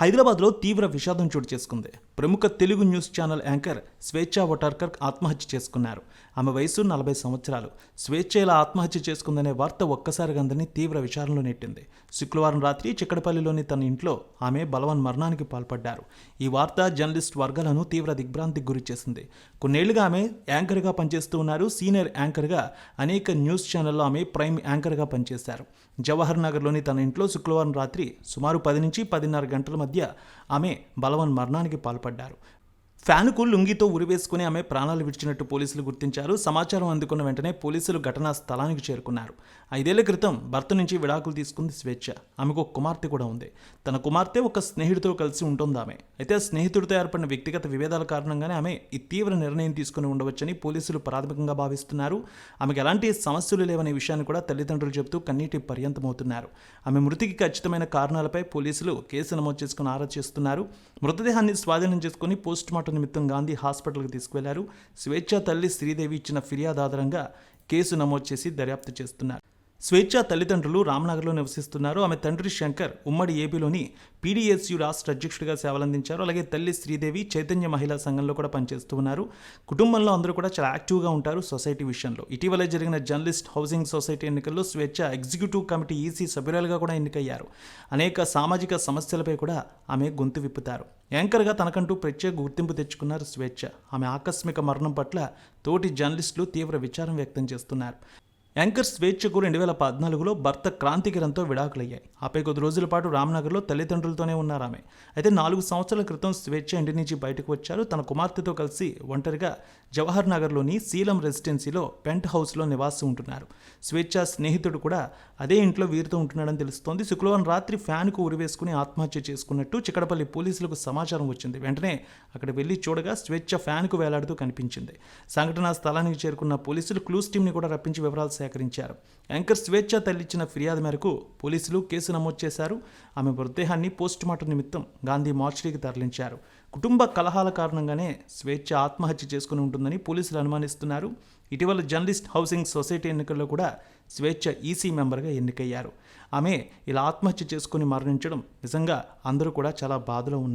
హైదరాబాద్లో తీవ్ర విషాదం చోటు చేసుకుంది. ప్రముఖ తెలుగు న్యూస్ ఛానల్ యాంకర్ స్వేచ్ఛ వటార్కర్ ఆత్మహత్య చేసుకున్నారు. ఆమె వయసు నలభై సంవత్సరాలు. స్వేచ్ఛ ఇలా ఆత్మహత్య చేసుకుందనే వార్త ఒక్కసారిగా అందరినీ తీవ్ర విచారంలో నెట్టింది. శుక్రవారం రాత్రి చిక్కడపల్లిలోని తన ఇంట్లో ఆమె బలవన్ మరణానికి పాల్పడ్డారు. ఈ వార్త జర్నలిస్ట్ వర్గాలను తీవ్ర దిగ్భ్రాంతికి గురి చేసింది. కొన్నేళ్ళుగా ఆమె యాంకర్గా పనిచేస్తూ ఉన్నారు. సీనియర్ యాంకర్గా అనేక న్యూస్ ఛానల్లో ఆమె ప్రైమ్ యాంకర్గా పనిచేశారు. జవహర్ నగర్లోని తన ఇంట్లో శుక్రవారం రాత్రి సుమారు పది నుంచి పదిన్నర గంటల మధ్య ఆమె బలవన్ మరణానికి పాల్పడ్డారు. ఫ్యాన్కు లుంగితో ఉరివేసుకుని ఆమె ప్రాణాలు విడిచినట్టు పోలీసులు గుర్తించారు. సమాచారం అందుకున్న వెంటనే పోలీసులు ఘటనా స్థలానికి చేరుకున్నారు. ఐదేళ్ళ క్రితం భర్త నుంచి విడాకులు తీసుకుంది స్వేచ్ఛ. ఆమెకు ఒక కుమార్తె కూడా ఉంది. తన కుమార్తె ఒక స్నేహితుడితో కలిసి ఉంటుంది ఆమె. అయితే స్నేహితుడితో ఏర్పడిన వ్యక్తిగత విభేదాల కారణంగానే ఆమె ఈ తీవ్ర నిర్ణయం తీసుకుని ఉండవచ్చని పోలీసులు ప్రాథమికంగా భావిస్తున్నారు. ఆమెకు ఎలాంటి సమస్యలు లేవనే విషయాన్ని కూడా తల్లిదండ్రులు చెబుతూ కన్నీటి పర్యంతమవుతున్నారు. ఆమె మృతికి ఖచ్చితమైన కారణాలపై పోలీసులు కేసు నమోదు చేసుకుని ఆరా చేస్తున్నారు. మృతదేహాన్ని స్వాధీనం చేసుకుని పోస్ట్ మార్టం నిమిత్తం గాంధీ హాస్పిటల్కి తీసుకువెళ్ళారు. స్వేచ్ఛ తల్లి శ్రీదేవి ఇచ్చిన ఫిర్యాదు ఆధారంగా కేసు నమోదు చేసి దర్యాప్తు చేస్తున్నారు. స్వేచ్ఛ తల్లిదండ్రులు రామ్నగర్లో నివసిస్తున్నారు. ఆమె తండ్రి శంకర్ ఉమ్మడి ఏపీలోని పీడీఎస్యు రాష్ట్ర అధ్యక్షుడిగా సేవలందించారు. అలాగే తల్లి శ్రీదేవి చైతన్య మహిళా సంఘంలో కూడా పనిచేస్తూ ఉన్నారు. కుటుంబంలో అందరూ కూడా చాలా యాక్టివ్గా ఉంటారు సొసైటీ విషయంలో. ఇటీవల జరిగిన జర్నలిస్ట్ హౌసింగ్ సొసైటీ ఎన్నికల్లో స్వేచ్ఛ ఎగ్జిక్యూటివ్ కమిటీ ఈసీ సభ్యురాలుగా కూడా ఎన్నికయ్యారు. అనేక సామాజిక సమస్యలపై కూడా ఆమె గొంతు విప్పుతారు. యాంకర్గా తనకంటూ ప్రత్యేక గుర్తింపు తెచ్చుకున్నారు స్వేచ్ఛ. ఆమె ఆకస్మిక మరణం పట్ల తోటి జర్నలిస్టులు తీవ్ర విచారం వ్యక్తం చేస్తున్నారు. యాంకర్ స్వేచ్ఛకు రెండు వేల పద్నాలుగులో భర్త క్రాంతికిరణ్తో విడాకులయ్యాయి. ఆపై కొద్ది రోజుల పాటు రామ్నగర్లో తల్లిదండ్రులతోనే ఉన్నారు ఆమె అయితే నాలుగు సంవత్సరాల క్రితం స్వేచ్ఛ ఇంటి నుంచి బయటకు వచ్చారు. తన కుమార్తెతో కలిసి ఒంటరిగా జవహర్ నగర్లోని శీలం రెసిడెన్సీలో పెంట్ హౌస్లో నివాసం ఉంటున్నారు. స్వేచ్ఛ స్నేహితుడు కూడా అదే ఇంట్లో వీరితో ఉంటున్నాడని తెలుస్తోంది. శుక్రవారం రాత్రి ఫ్యాన్కు ఉరివేసుకుని ఆత్మహత్య చేసుకున్నట్టు చిక్కడపల్లి పోలీసులకు సమాచారం వచ్చింది. వెంటనే అక్కడ వెళ్ళి చూడగా స్వేచ్ఛ ఫ్యాన్కు వేలాడుతూ కనిపించింది. సంఘటనా స్థలానికి చేరుకున్న పోలీసులు క్లూస్ టీంని కూడా రప్పించి వివరాలు సేకరించారు. యాంకర్ స్వేచ్ఛ తల్లిచ్చిన ఫిర్యాదు మేరకు పోలీసులు కేసు నమోదు చేశారు. ఆమె మృతదేహాన్ని పోస్టుమార్టం నిమిత్తం గాంధీ మార్చరీకి తరలించారు. కుటుంబ కలహాల కారణంగానే స్వేచ్ఛ ఆత్మహత్య చేసుకుని ఉంటుందని పోలీసులు అనుమానిస్తున్నారు. ఇటీవల జర్నలిస్ట్ హౌసింగ్ సొసైటీ ఎన్నికల్లో కూడా స్వేచ్ఛ ఈసీ మెంబర్గా ఎన్నికయ్యారు. ఆమె ఇలా ఆత్మహత్య చేసుకుని మరణించడం నిజంగా అందరూ కూడా చాలా బాధలో ఉన్నారు.